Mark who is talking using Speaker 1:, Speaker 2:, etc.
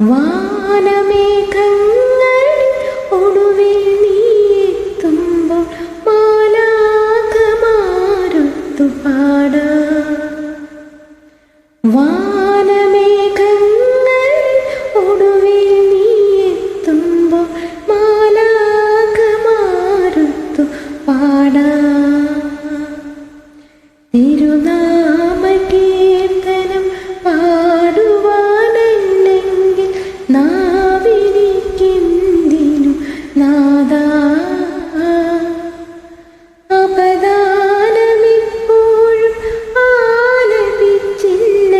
Speaker 1: വാനമേഘങ്ങൾ ഒടുവിൽ നീയെത്തുമ്പോൾ മാലാകമാരുത്തു പാടാ വാ